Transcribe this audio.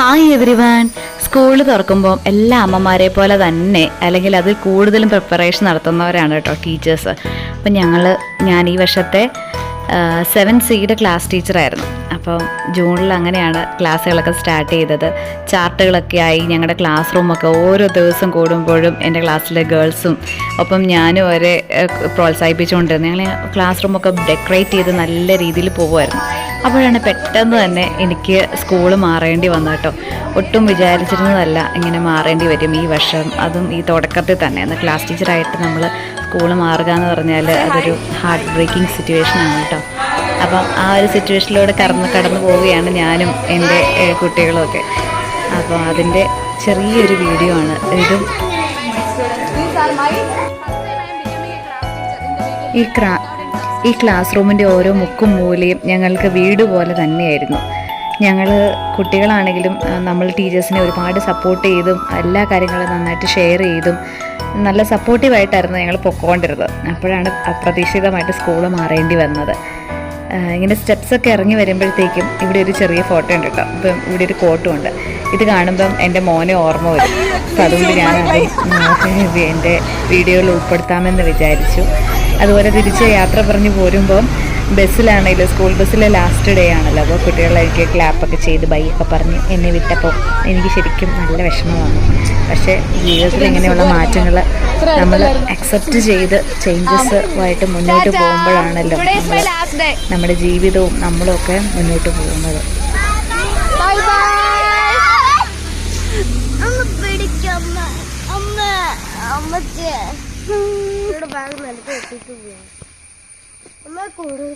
Hi every one school തുറക്കുമ്പോൾ എല്ലാ അമ്മമാരെ പോലെ തന്നെ അല്ലെങ്കിൽ അതിൽ കൂടുതലും പ്രിപ്പറേഷൻ നടത്തുന്നവരാണ് കേട്ടോ ടീച്ചേഴ്സ് അപ്പം ഞങ്ങൾ ഞാൻ ഈ വർഷത്തെ സെവൻ സിയുടെ ക്ലാസ് ടീച്ചറായിരുന്നു അപ്പം ജൂണിൽ അങ്ങനെയാണ് ക്ലാസ്സുകളൊക്കെ സ്റ്റാർട്ട് ചെയ്തത്. ചാർട്ടുകളൊക്കെ ആയി ഞങ്ങളുടെ ക്ലാസ് റൂമൊക്കെ ഓരോ ദിവസം കൂടുമ്പോഴും എന്റെ ക്ലാസ്സിലെ ഗേൾസും ഒപ്പം ഞാനും അവരെ പ്രോത്സാഹിപ്പിച്ചുകൊണ്ടിരുന്നു. ഞങ്ങൾ ക്ലാസ് റൂമൊക്കെ ഡെക്കറേറ്റ് ചെയ്ത് നല്ല രീതിയിൽ പോകുമായിരുന്നു അപ്പോഴാണ് പെട്ടെന്ന് തന്നെ എനിക്ക് സ്കൂൾ മാറേണ്ടി വന്നു കേട്ടോ. ഒട്ടും വിചാരിച്ചിരുന്നതല്ല ഇങ്ങനെ മാറേണ്ടി വരും ഈ വർഷം. അതും ഈ തുടക്കത്തിൽ തന്നെ. അന്ന് ക്ലാസ് ടീച്ചറായിട്ട് നമ്മൾ സ്കൂൾ മാറുക എന്ന് പറഞ്ഞാൽ അതൊരു ഹാർട്ട് ബ്രേക്കിംഗ് സിറ്റുവേഷൻ ആണ് കേട്ടോ. അപ്പം ആ ഒരു സിറ്റുവേഷനിലൂടെ കടന്ന് കടന്നു പോവുകയാണ് ഞാനും എന്റെ കുട്ടികളുമൊക്കെ അപ്പോൾ അതിന്റെ ചെറിയൊരു വീഡിയോ ആണ് ഇതും. ഈ ക്രാ ഈ ക്ലാസ് റൂമിന്റെ ഓരോ മുക്കും മൂലയും ഞങ്ങൾക്ക് വീട് പോലെ തന്നെയായിരുന്നു. ഞങ്ങൾ കുട്ടികളാണെങ്കിലും നമ്മൾ ടീച്ചേഴ്സിനെ ഒരുപാട് സപ്പോർട്ട് ചെയ്തും എല്ലാ കാര്യങ്ങളും നന്നായിട്ട് ഷെയർ ചെയ്തും നല്ല സപ്പോർട്ടീവായിട്ടായിരുന്നു ഞങ്ങൾ പൊക്കോണ്ടിരുന്നത്. അപ്പോഴാണ് അപ്രതീക്ഷിതമായിട്ട് സ്കൂൾ മാറേണ്ടി വന്നത്. ഇങ്ങനെ സ്റ്റെപ്സ് ഒക്കെ ഇറങ്ങി വരുമ്പോഴത്തേക്കും ഇവിടെ ഒരു ചെറിയ ഫോട്ടോ ഉണ്ട് കേട്ടോ. ഇപ്പം ഇവിടെ ഒരു കോട്ടും ഉണ്ട്. ഇത് കാണുമ്പം എന്റെ മോനെ ഓർമ്മ വരും. അപ്പം അതുകൊണ്ട് ഞാൻ എന്റെ വീഡിയോയിൽ ഉൾപ്പെടുത്താമെന്ന് വിചാരിച്ചു. അതുപോലെ തിരിച്ച് യാത്ര പറഞ്ഞു പോരുമ്പം ബസ്സിലാണെങ്കിലും സ്കൂൾ ബസ്സിലെ ലാസ്റ്റ് ഡേ ആണല്ലോ. അപ്പോൾ കുട്ടികളെനിക്ക് ക്ലാപ്പൊക്കെ ചെയ്ത് ബൈ ഒക്കെ പറഞ്ഞ് എന്നെ വിട്ടപ്പോൾ എനിക്ക് ശരിക്കും നല്ല വിഷമമാണ്. പക്ഷേ ജീവിതത്തിൽ ഇങ്ങനെയുള്ള മാറ്റങ്ങൾ നമ്മൾ അക്സെപ്റ്റ് ചെയ്ത് ചേഞ്ചസ് ആയിട്ട് മുന്നോട്ട് പോകുമ്പോഴാണല്ലോ നമ്മൾ നമ്മുടെ ജീവിതവും നമ്മളും ഒക്കെ മുന്നോട്ട് പോകുന്നത്. ബൈ ബൈ അമ്മ അമ്മ. ഇവിടെ ബാഗ് നിലത്ത് मैं कोड़े